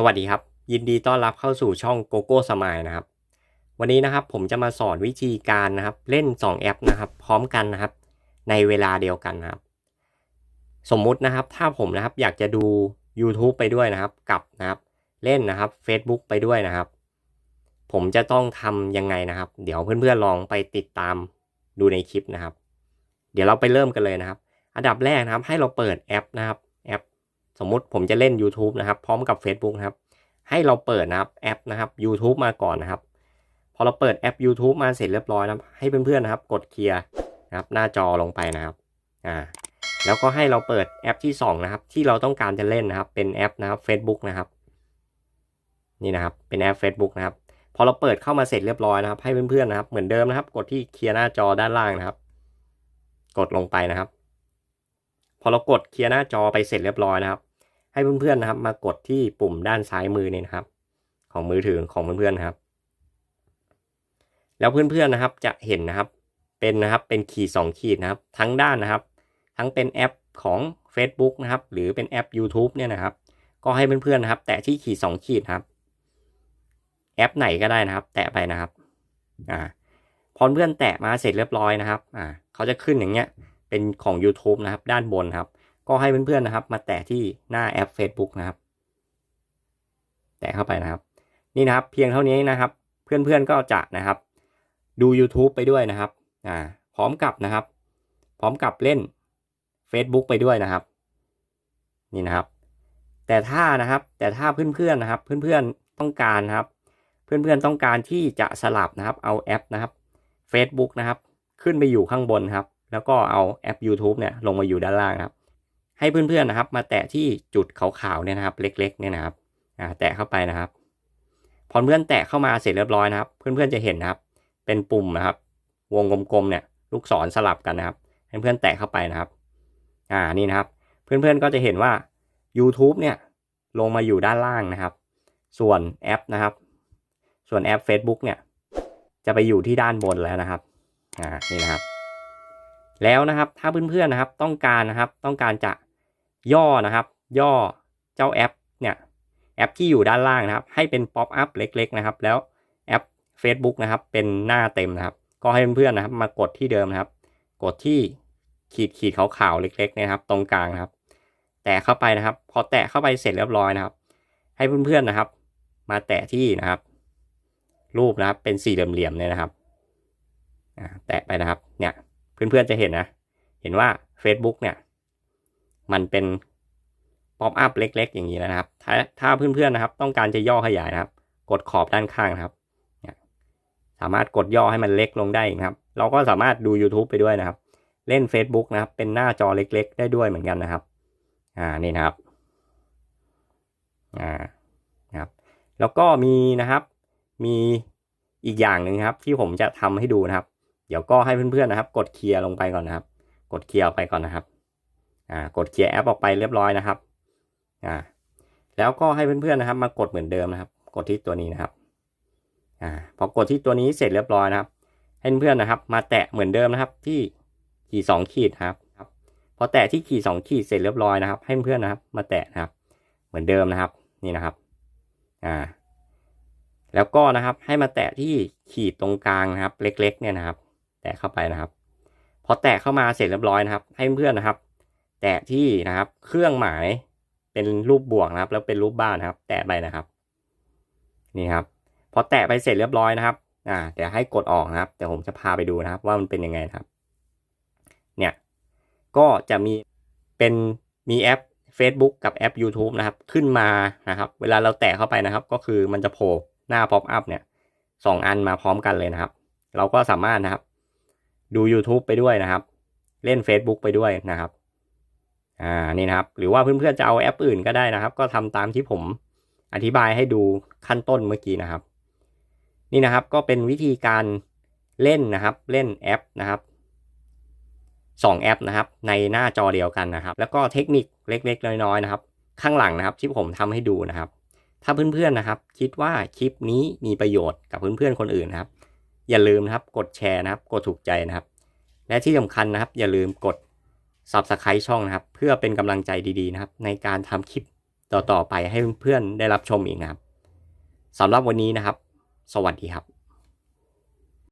สวัสดีครับ ยินดีต้อนรับเข้าสู่ช่องโกโก้สมายนะครับ วันนี้นะครับผมจะมาสอนวิธีการนะครับ เล่น 2 แอปนะครับ พร้อมกันนะครับ ในเวลาเดียวกันนะครับ สมมุตินะครับ ถ้าผมนะครับอยากจะดู YouTube ไปด้วยนะครับ กับนะครับ เล่นนะครับ Facebook ไปด้วยนะครับ ผมจะต้องทำยังไงนะครับ เดี๋ยวเพื่อนๆลองไปติดตามดูในคลิปนะครับ เดี๋ยวเราไปเริ่มกันเลยนะครับ อันดับแรกนะครับ ให้เราเปิดแอปนะครับ สมมุติผมจะเล่น YouTube นะครับ พร้อมกับ Facebook นะครับ ให้เราเปิดนะครับแอปนะครับ YouTube มาก่อนนะครับ พอเราเปิดแอป YouTube มาเสร็จเรียบร้อยนะครับ ให้เพื่อนๆนะครับ กดเคลียร์นะครับ หน้าจอลงไปนะครับอ่าแล้วก็ให้เราเปิดแอปที่ 2 นะครับ ที่เราต้องการจะเล่นนะครับ เป็นแอปนะครับ Facebook นะครับ นี่นะครับ เป็นแอป Facebook นะครับ พอเราเปิดเข้ามาเสร็จเรียบร้อยนะครับ ให้เพื่อนๆนะครับ เหมือนเดิมนะครับ กดที่เคลียร์หน้าจอด้านล่างนะครับ กดลงไปนะครับ พอเรากดเคลียร์หน้าจอไปเสร็จเรียบร้อยนะครับ ให้เพื่อนๆนะครับ มากดที่ปุ่มด้านซ้ายมือเนี่ยนะครับ ของมือถือของเพื่อนๆนะครับ แล้วเพื่อนๆนะครับจะเห็นนะครับ เป็นนะครับเป็นขีดสองขีดนะครับ ทั้งด้านนะครับ ทั้งเป็นแอปของ Facebook นะครับ หรือเป็นแอป YouTube เนี่ยนะครับ ก็ให้เพื่อนๆนะครับ แตะที่ขีดสองขีดครับ แอปไหนก็ได้นะครับ แตะไปนะครับอ่าพอเพื่อนแตะมาเสร็จเรียบร้อยนะครับ อ่า เขาจะขึ้นอย่างเงี้ย เป็นของ YouTube นะครับ ด้านบนครับ ก็ให้เพื่อนๆนะครับ มาแตะที่หน้าแอป Facebook นะครับ แตะเข้าไปนะครับ นี่นะครับ เพียงเท่านี้นะครับ เพื่อนๆก็จะนะครับ ดู YouTube ไปด้วยนะครับอ่าพร้อมกับนะครับ พร้อมกับเล่น Facebook ไปด้วยนะครับ นี่นะครับ แต่ถ้านะครับ แต่ถ้าเพื่อนๆนะครับ เพื่อนๆต้องการนะครับ เพื่อนๆต้องการที่จะสลับนะครับ เอาแอปนะครับ Facebook นะครับ ขึ้นไปอยู่ข้างบนครับ แล้วก็เอาแอป YouTube เนี่ยลงมาอยู่ด้านล่างครับ ให้เพื่อนๆนะครับ มาแตะที่จุดขาวๆเนี่ยนะครับ เล็กๆเนี่ยนะครับแตะเข้าไปนะครับ พอเพื่อนแตะเข้ามาเสร็จเรียบร้อยนะครับ เพื่อนๆจะเห็นนะครับ เป็นปุ่มนะครับ วงกลมๆเนี่ย ลูกศรสลับกันนะครับให้เพื่อนแตะเข้าไปนะครับ อ่านี่นะครับ เพื่อนๆก็จะเห็นว่า YouTube เนี่ยลงมาอยู่ด้านล่างนะครับ ส่วนแอปนะครับ ส่วนแอป Facebook เนี่ย จะไปอยู่ที่ด้านบนแล้วนะครับ อ่านี่นะครับ แล้วนะครับถ้าเพื่อนๆนะครับ ต้องการนะครับ ต้องการจะ ย่อนะครับ ย่อเจ้าแอปเนี่ยแอปที่อยู่ด้านล่างนะครับ ให้เป็นป๊อปอัพเล็ก ๆ นะครับ แล้วแอป Facebook นะครับ เป็นหน้าเต็มนะครับ ก็ให้เพื่อนๆนะครับ มากดที่เดิมนะครับ กดที่ขีดขีดขาวๆเล็กๆนี่ยครับ ตรงกลางนะครับ แตะเข้าไปนะครับ พอแตะเข้าไปเสร็จเรียบร้อยนะครับ ให้เพื่อนๆนะครับ มาแตะที่นะครับ รูปนะครับ เป็นสี่เหลี่ยมๆเนี่ยนะครับแตะไปนะครับ เนี่ยเพื่อนๆจะเห็นนะ เห็นว่า Facebook เนี่ย มันเป็นป๊อปอัพเล็ก ๆ อย่างนี้แล้วนะครับ ถ้าถ้าเพื่อนๆนะครับ ต้องการจะย่อขยายนะครับ กดขอบด้านข้างนะครับ สามารถกดย่อให้มันเล็กลงได้นะครับ เราก็สามารถดู YouTube ไปด้วยนะครับ เล่น Facebook นะครับ เป็นหน้าจอเล็ก ๆ ได้ด้วยเหมือนกันนะครับ อ่านี่นะครับ อ่านะครับ แล้วก็มีนะครับ มีอีกอย่างหนึ่งครับ ที่ผมจะทำให้ดูนะครับ เดี๋ยวก็ให้เพื่อนๆนะครับ กดเคลียร์ลงไปก่อนนะครับ กดเคลียร์ไปก่อนนะครับ อ่ากดเคลียร์แอปออกไปเรียบร้อยนะครับอ่าแล้วก็ให้เพื่อนๆนะครับ มากดเหมือนเดิมนะครับ กดที่ตัวนี้นะครับอ่าพอกดที่ตัวนี้เสร็จเรียบร้อยนะครับ ให้เพื่อนๆนะครับ มาแตะเหมือนเดิมนะครับ ที่ขีดสองขีดครับครับพอแตะที่ขีดสองขีดเสร็จเรียบร้อยนะครับ ให้เพื่อนๆนะครับ มาแตะนะครับ เหมือนเดิมนะครับ นี่นะครับอ่าแล้วก็นะครับให้มาแตะที่ขีดตรงกลางนะครับ เล็ก ๆ เนี่ยนะครับ แตะเข้าไปนะครับ พอแตะเข้ามาเสร็จเรียบร้อยนะครับ ให้เพื่อนๆนะครับ แตะที่นะครับ เครื่องหมายเป็นรูปบวกนะครับ แล้วเป็นรูปบ้านนะครับ แตะไปนะครับ นี่ครับ พอแตะไปเสร็จเรียบร้อยนะครับ อ่า เดี๋ยวให้กดออกนะครับเดี๋ยวผมจะพาไปดูนะครับ ว่ามันเป็นยังไงครับ เนี่ย ก็จะมีเป็นมีแอป Facebook กับแอป YouTube นะครับ ขึ้นมานะครับ เวลาเราแตะเข้าไปนะครับ ก็คือมันจะโผล่หน้า pop up เนี่ยสองอันมาพร้อมกันเลยนะครับ เราก็สามารถนะครับ ดู YouTube ไปด้วยนะครับ เล่น Facebook ไปด้วยนะครับ อ่านี่นะครับ หรือว่าเพื่อนๆจะเอาแอปอื่นก็ได้นะครับ ก็ทำตามที่ผมอธิบายให้ดูขั้นต้นเมื่อกี้นะครับ นี่นะครับก็เป็นวิธีการเล่นนะครับ เล่นแอปนะครับสองแอปนะครับ ในหน้าจอเดียวกันนะครับ แล้วก็เทคนิคเล็กๆน้อยๆนะครับ ข้างหลังนะครับที่ผมทำให้ดูนะครับ ถ้าเพื่อนๆนะครับ คิดว่าคลิปนี้มีประโยชน์กับเพื่อนๆคนอื่นนะครับ อย่าลืมนะครับ กดแชร์นะครับ กดถูกใจนะครับ และที่สำคัญนะครับ อย่าลืมกด Subscribe ช่องนะครับ เพื่อเป็นกำลังใจดีๆนะครับ ในการทำคลิปต่อๆไปให้เพื่อนๆได้รับชมอีกนะครับสำหรับวันนี้นะครับ สวัสดีครับ